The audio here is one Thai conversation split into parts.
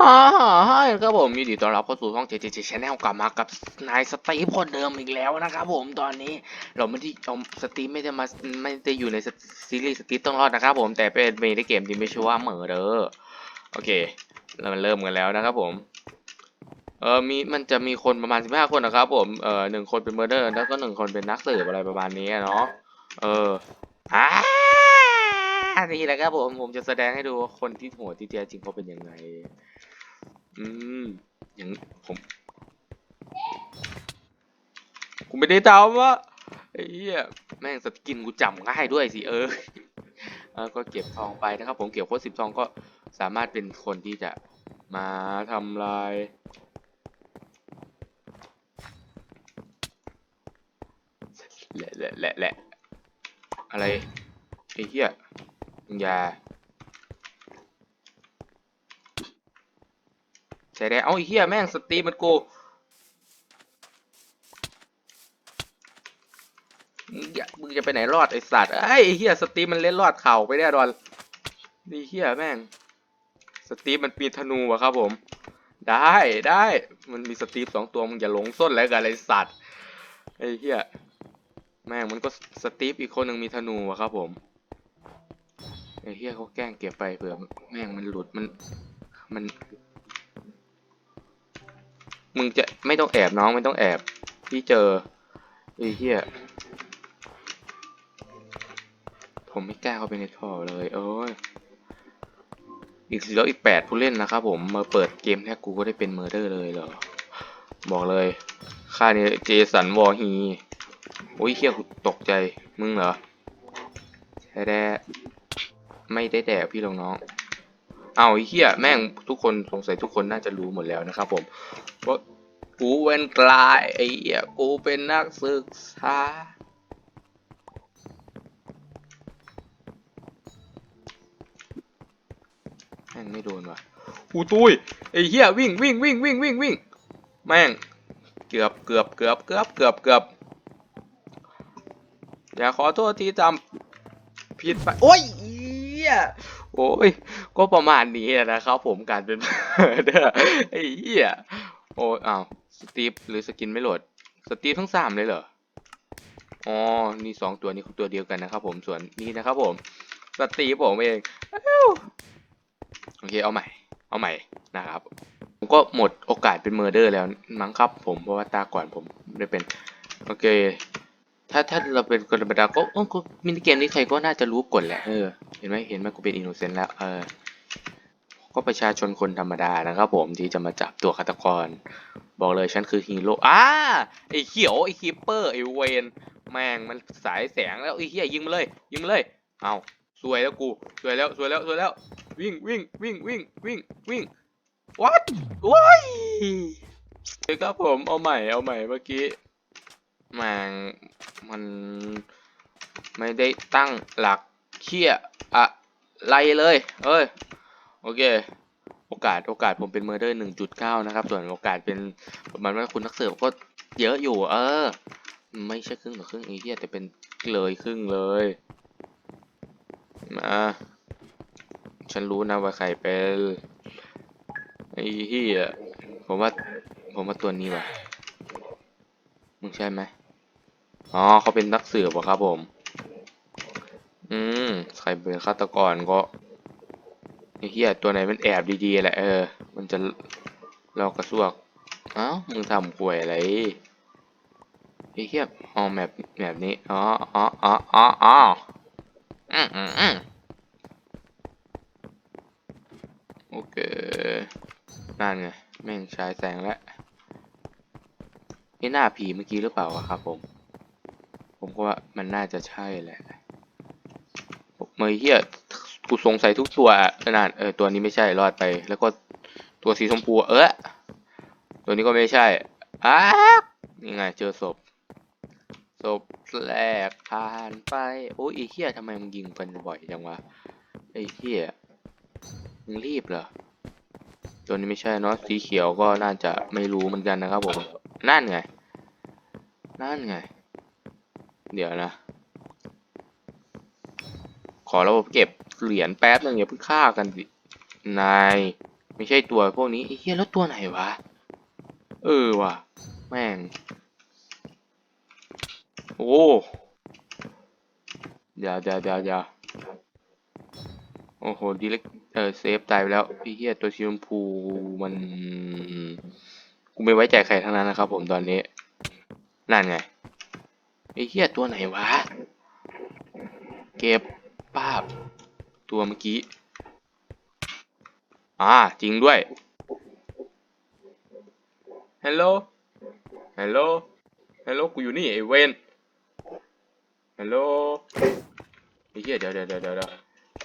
ฮ่าฮ่าฮ่าครับผมยินดีต้อนรับเข้าสู่ช่องเจเจเจชแนลกลับมากับนายสตีฟคนเดิมอีกแล้วนะครับผมตอนนี้เราไม่ได้เอาสตีฟไม่ได้มาไม่ได้อยู่ในซีรีส์สตีฟต้องรอดนะครับผมแต่เป็นเมนเกมที่ไม่ชื่อว่าเหมอเด้อโอเค เรามาเริ่มกันแล้วนะครับผมเออมีมันจะมีคนประมาณสิบห้าคนนะครับผมเออหนึ่งคนเป็นเมอร์เดอร์แล้วก็หนึ่งคนเป็นนักสืบอะไรประมาณนี้เนาะเอออ่านี่แหละครับผมผมจะแสดงให้ดูว่าคนที่โหัวที่แท้จริงเขาเป็นยังไง อืม อย่างผมกูไม่ได้ทำวะไอ้เหี้ยแม่งสกินกูจำง่ายด้วยสิเออแล้วก็เก็บทองไปนะครับ ผมเก็บโครสิบทองก็สามารถเป็นคนที่จะมาทำลายแหละแหละแหละแหละอะไรไอ้เหี้ยมึงอย่า ใช่แล้เอาไอ้เหี้ยแม่งสตรีมันกูมึงมึงจะไปไหนรอดไอสัตว์ไอ้เหี้ยสตรีมันเล่นรอดเข่าไปแน่นอนนี่เหี้ยแม่ง สตรีมันปีนธนูอะครับผม ได้ได้มันมีสตรีมสองตัวมึงอย่าหลงส้นแล้วกันไอสัตว์ไอ้เหี้ยแม่งมันก็สตีมอีกคนหนึ่งมีธนูอะครับผมไอ้เหี้ยเขาแกล้งเก็บไปเผื่อแม่งมันหลุดมันมัน มึงจะไม่ต้องแอบน้องไม่ต้องแอบ พี่เจอไอ้เหี้ยผมไม่กล้าเข้าไปในท่อเลย โอ้ย อีกแล้วอีกแปดผู้เล่นนะครับผมมาเปิดเกมแค่กูก็ได้เป็นเมอร์เดอร์เลยเหรอ บอกเลย ค่านี้เจสันวอร์ฮีโอ้ยเฮียตกใจ มึงเหรอแท้แด้ไม่ได้แดกพี่ลงน้อง เอาเหี้ยแม่งทุกคนสงสัยทุกคนน่าจะรู้หมดแล้วนะครับผมว่ากูเป็นกลายไอ้เหี้ยกูเป็นนักศึกษาแม่งไม่โดนว่ะกูตุ้ยไอ้เหี้ยวิ่งวิ่งวิ่งวิ่งวิ่งวิ่งแม่งเกือบเกือบเกือบเกือบเกือบเกือบอย่าขอโทษที่จำผิดไปโอ้ยเหี้ย โอ้ย ก็ประมาณนี้นะครับผมการเป็นเด้อไอ้เหี้ยโอ้ยอ้าวสตีฟหรือสกินไม่โหลด สตีฟทั้งสามเลยเหรอ อ๋อ นี่สองตัวนี้คือตัวเดียวกันนะครับผมส่วนนี้นะครับผม สตีฟผมเองโอเคเอาใหม่ เอาใหม่นะครับ ผมก็หมดโอกาสเป็นเมอร์เดอร์แล้วมั้งครับผมเพราะว่าตาก่อนผมได้เป็น โอเค ถ้าถ้าเราเป็นคนธรรมดาก็เอ้าก็มินิเกมนี้ใครก็น่าจะรู้กฎแหละเออ เห็นไหมเห็นไหมกูเป็นอินโนเซนต์แล้ว เออ ก็ประชาชนคนธรรมดานะครับผมที่จะมาจับตัวฆาตกร บอกเลยฉันคือฮีโร่อ้าไอ้เขียวไอ้คิปเปอร์ไอ้เวนแม่งมันสายแสงแล้วไอ้เหี้ยยิงมาเลย ยิงมาเลย เอาสวยแล้วกูสวยแล้วสวยแล้วสวยแล้ว วิ่งวิ่งวิ่งวิ่งวิ่งวิ่งวัดว้ายเดี๋ยวครับผมเอาใหม่เอาใหม่เมื่อกี้แม่งมันไม่ได้ตั้งหลัก เชี่ยอะไรเลยเอ้ยโอเค โอกาสโอกาสผมเป็นเมอร์เดอร์หนึ่งจุดเก้านะครับ ส่วนโอกาสเป็นประมาณว่าคุณนักเสิร์ฟก็เยอะอยู่ เออ ไม่ใช่ครึ่งต่อครึ่งไอ้เหี้ยแต่เป็นเลยครึ่งเลยมาฉันรู้นะว่าใครเป็นไอ้เหี้ยผมว่าผมว่าตัวนี้ว่ะมึงใช่ไหมอ๋อเขาเป็นนักสืบเหรอครับผม อืมใครเป็นฆาตกรก็ไอ้เหี้ยตัวไหนมันแอบดีๆแหละเออ มันจะลอกกระซวก เอ้า มึงทำกล้วยอะไรไอ้เหี้ยอ๋อแมปแบบนี้ อ๋ออ๋ออ๋ออ๋ออ๋ออืมอืมอืมโอเค นั่นไง แม่งฉายแสงแล้วนี่หน้าผีเมื่อกี้หรือเปล่าครับผม ผมก็ว่ามันน่าจะใช่แหละ เมยเฮียกูสงสัยทุกตัวขนาดเออตัวนี้ไม่ใช่รอดไป แล้วก็ตัวสีชมพูเออตัวนี้ก็ไม่ใช่อ้านี่ไงเจอศพศพแรกผ่านไป โอ้ยไอ้เหี้ยทำไมมึงยิงกันบ่อยจังวะไอ้เหี้ยมึงรีบเหรอตัวนี้ไม่ใช่เนาะสีเขียวก็น่าจะไม่รู้เหมือนกันนะครับผมนั่นไงนั่นไง เดี๋ยวนะ ขอระบบเก็บเหรียญแป๊บนึงอย่าเพิ่งฆ่ากันสินายไม่ใช่ตัวพวกนี้ไอ้เหี้ยแล้วตัวไหนวะ เออว่ะ แม่ง โอ้เดี๋ยวเดี๋ยวเดี๋ยวเดี๋ยวโอ้โหดีเล็กเออเซฟตายไปแล้วไอ้เหี้ยตัวสีชมพูมันกูไม่ไว้ใจใครทั้งนั้นนะครับ ผมตอนนี้ นั่นไงไอ้เหี้ยตัวไหนวะ เก็บ ป้าบ ตัวเมื่อกี้ อ่า จริงด้วย ฮัลโหล ฮัลโหล ฮัลโหล กูอยู่นี่ไอ้เวนฮัลโหลไอ้เหี้ยเดี๋ยวเดี๋ยวเดี๋ยวเดี๋ยว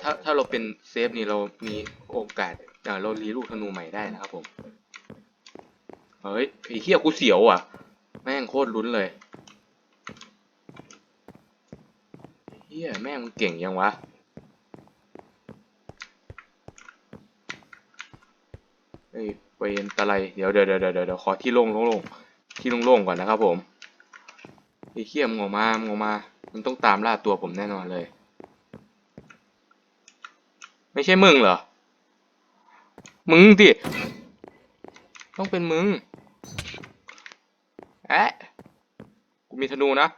ถ้าถ้าเราเป็นเซฟนี่เรามีโอกาสเอ่อเรารีลูกธนูใหม่ได้นะครับผม เฮ้ยไอ้เหี้ยกูเสียวอะ แม่งโคตรลุ้นเลย เหี้ยแม่งมึงเก่งยังวะเฮ้ยเวนตะไลเดี๋ยวเดี๋ยวเดี๋ยวเดี๋ยวขอที่โล่งโล่งที่โล่งๆก่อนนะครับผมไอ้เขี้ยมงอมางอมา มันต้องตามล่าตัวผมแน่นอนเลย ไม่ใช่มึงเหรอ มึงดิต้องเป็นมึง แอะกูมีธนูนะ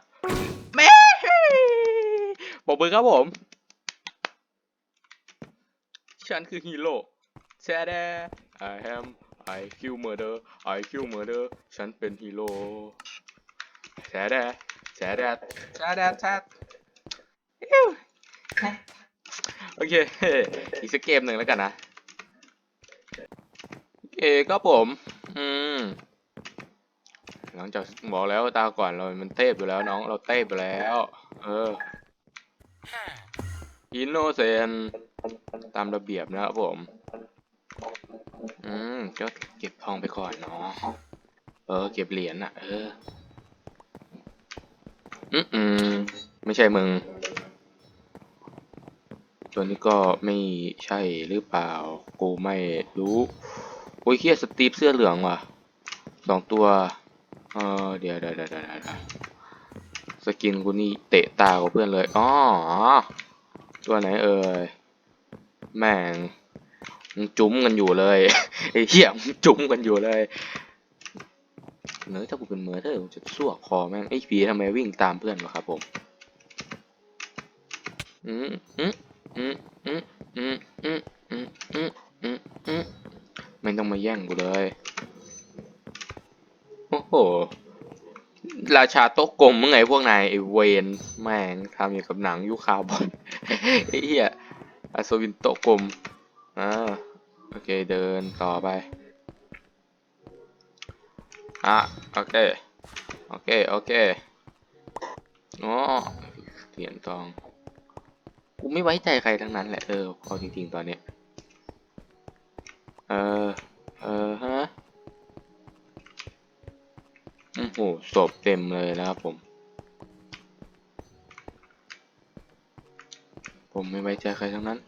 บอกมือครับผมฉันคือฮีโร่แชด I am I kill murder I kill murder ฉันเป็นฮีโร่แชดแชดแชดแชดอิ๊วโอเค อีกสักเกมหนึ่งแล้วกันนะโอเคครับผม อืมหลังจากบอกแล้วตาก่อนเรา มันเทพอยู่แล้วน้อง เราเทพไปแล้ว เออ อินโนเซนตามระเบียบนะครับผม อืม ก็เก็บทองไปก่อนเนาะ เออ เก็บเหรียญอะ เออ อืมอืมไม่ใช่มึง ตัวนี้ก็ไม่ใช่หรือเปล่า กูไม่รู้โอ้ยเฮียสตีฟเสื้อเหลืองว่ะสองตัว เออ เดี๋ยวเดี๋ยวเดี๋ยวเดี๋ยวเดี๋ยวสกินกูนี่เตะตากว่าเพื่อนเลย อ๋อ ตัวไหนเอ่ยแม่งจุ้มกันอยู่เลยไอ้เหี้ยจุ้มกันอยู่เลยเนื้อถ้ากูเป็นเมอร์เธอร์กูจะสวกคอแม่งไอ้ผีทำไมวิ่งตามเพื่อนวะครับผมอืมอืมอืมอืมอืมอืมอืมอืมอืมอืมไม่ต้องมาแย่งกูเลยโอ้โหราชาโต๊ะกลมเมึงไงพวกนายไอเวนแม่งทำอย่างกับหนังยุคคาบอน ไอ้เหี้ยอัศวินโตกลมอ่าโอเคเดินต่อไปอะโอเคโอเคโอเคอ๋อเหรียญทองกูไม่ไว้ใจใครทั้งนั้นแหละเออเอาจริงๆตอนเนี้ยเออเออฮะโอ้โหศพเต็มเลยนะครับผม ผมไม่ไว้ใจใครทั้งนั้น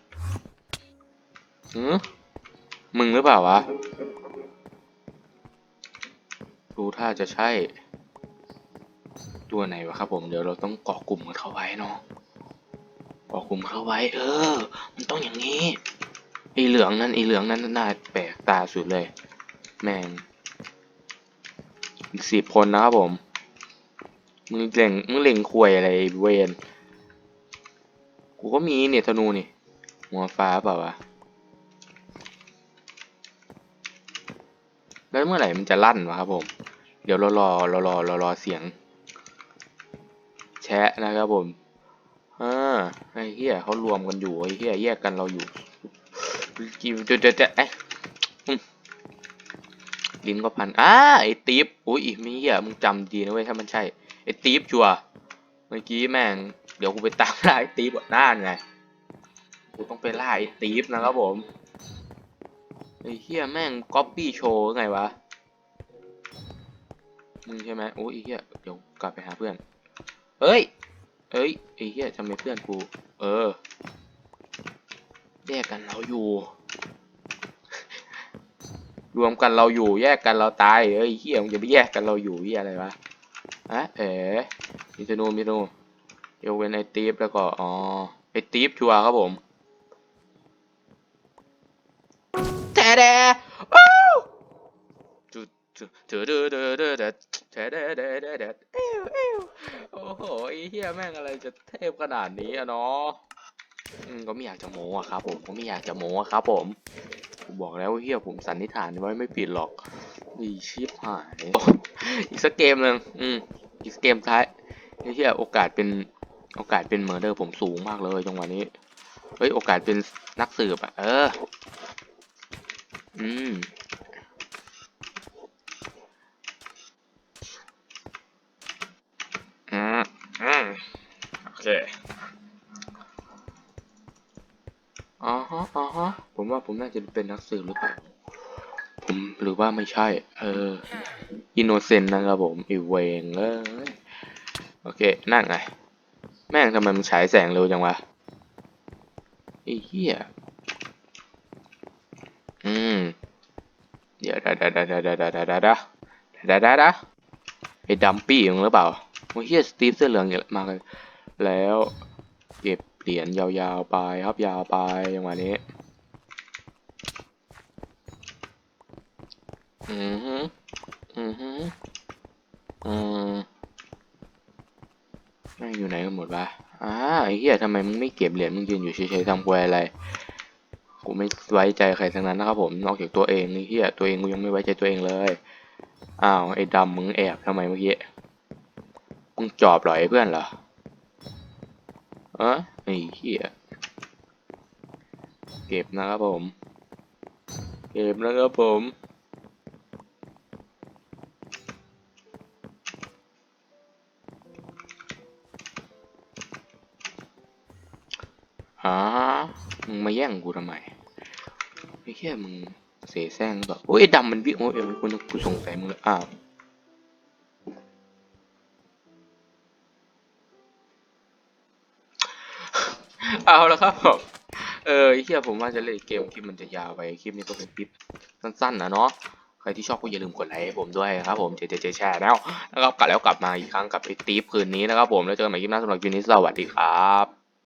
หือมึงหรือเปล่าวะดูท่าจะใช่ ตัวไหนวะครับผม เดี๋ยวเราต้องเกาะกลุ่มกันเข้าไว้เนาะเกาะกลุ่มเข้าไว้ เออ มันต้องอย่างนี้ ไอเหลืองนั้นไอเหลืองนั้นน่าแปลกตาสุดเลย แม่งอีกสิบคนนะครับผม มึงเล่งมึงเล่งควยอะไรเวน กูก็มีเนี่ยธนูนี่หัวฟ้าเปล่าวะ แล้วเมื่อไหร่มันจะลั่นวะครับผม เดี๋ยวรารอรารอรารอเสียง แชะนะครับผมอ่าไอ้เหี้ยเขารวมกันอยู่ไอ้เหี้ยแยกกันเราอยู่กินเดี๋ยวเดี๋ยวเดี๋ยวเอ๊ะอืมลิ้นก็พันอ่าไอ้ตีฟอุ้ยมีเหี้ยมึงจำดีนะเว้ยถ้ามันใช่ไอ้ตีฟชัวเมื่อกี้แม่ง เดี๋ยวกูไปตามล่าไอ้ตีฟอะน่านไงกูต้องไปล่าไอ้ตีฟนะครับผมไอ้เฮียแม่งก๊อปปี้โชว์ไงวะมึงใช่ไหมโอ้ยไอ้เฮียเดี๋ยวกลับไปหาเพื่อนเฮ้ยเอ้ยไอ้เฮียทำไมเพื่อนกู เออแยกกันเราอยู่ รวมกันเราอยู่แยกกันเราตายเอ้ยเฮียมึงจะไปแยกกันเราอยู่เฮียอะไรวะอะเอ๋มิธนูมิธนู ยกเว้นไอตีฟแล้วก็ อ๋อ ไอตีฟชัวร์ครับผมแทแดอ้าวจุดจุดจุดเดอเดอเดอเดอแดเดเดเดเดเอ้วเอ้วโอ้โหไอ้เฮียแม่งอะไรจะเทพขนาดนี้อะเนาะก็ไม่อยากจะโม้อะครับผมก็ไม่อยากจะโม้อะครับผมผมบอกแล้วเฮียผมสันนิษฐานไว้ไม่ผิดหรอกอีชิบหาย อีกสักเกมหนึ่งอืมอีกสักเกมท้ายเฮียโอกาสเป็น โอกาสเป็นเมอร์เดอร์ผมสูงมากเลยจังหวะนี้ เฮ้ย โอกาสเป็นนักสืบอะ เออ อืม อืม อืม โอเคอ๋อฮะอ๋อฮะ ผมว่าผมน่าจะเป็นนักสืบหรือเปล่า ผมหรือว่าไม่ใช่ เออ อินโนเซนต์นะครับผมอีเวงเอ้ย โอเค นั่นไง แม่งทำไมมันฉายแสงเร็วจังวะไอ้เหี้ย อืม เดี๋ยวดาดาดาดาดาดาดาดาดาดาดาดาไอ้ดัมปี้มึงหรือเปล่าโอ้เฮียสตีฟเสื้อเหลืองมาเลยแล้วเก็บเหรียญยาวๆไปครับยาวไปอย่างวันนี้ อือฮึอือฮึอืม แม่งอยู่ไหนกันหมดวะอ้าไอ้เหี้ยทำไมมึงไม่เก็บเหรียญมึงยืนอยู่เฉยๆทำกวยอะไร กูไม่ไว้ใจใครทั้งนั้นนะครับผม นอกจากตัวเองไอ้เหี้ยตัวเองกูยังไม่ไว้ใจตัวเองเลย อ้าวไอ้ดำมึงแอบทำไมเมื่อกี้ มึงจอบหรอไอ้เพื่อนเหรอเอะไอ้เหี้ยเก็บนะครับผม เก็บนะครับผม งมาแย่งกูทำไมไอ้แค่มึงเสแสร้งหรือเปล่าโอ้ยดำมันวิ่งโอ้ยเอ็มกูนึกกูสงสัยมึงเลยอ้าวเอาแล้วครับผมเออเหี้ยผมว่าจะเล่นเกมคลิปมันจะยาวไปคลิปนี้ก็เป็นคลิปสั้นๆนะเนาะใครที่ชอบก็อย่าลืมกดไลค์ให้ผมด้วยครับผมเจเจเจแชร์แล้วนะครับกลับแล้วกลับมาอีกครั้งกับไอ้ตีฟคืนนี้นะครับผมแล้วเจอกันใหม่คลิปหน้าสำหรับคลิปนี้สวัสดีครับ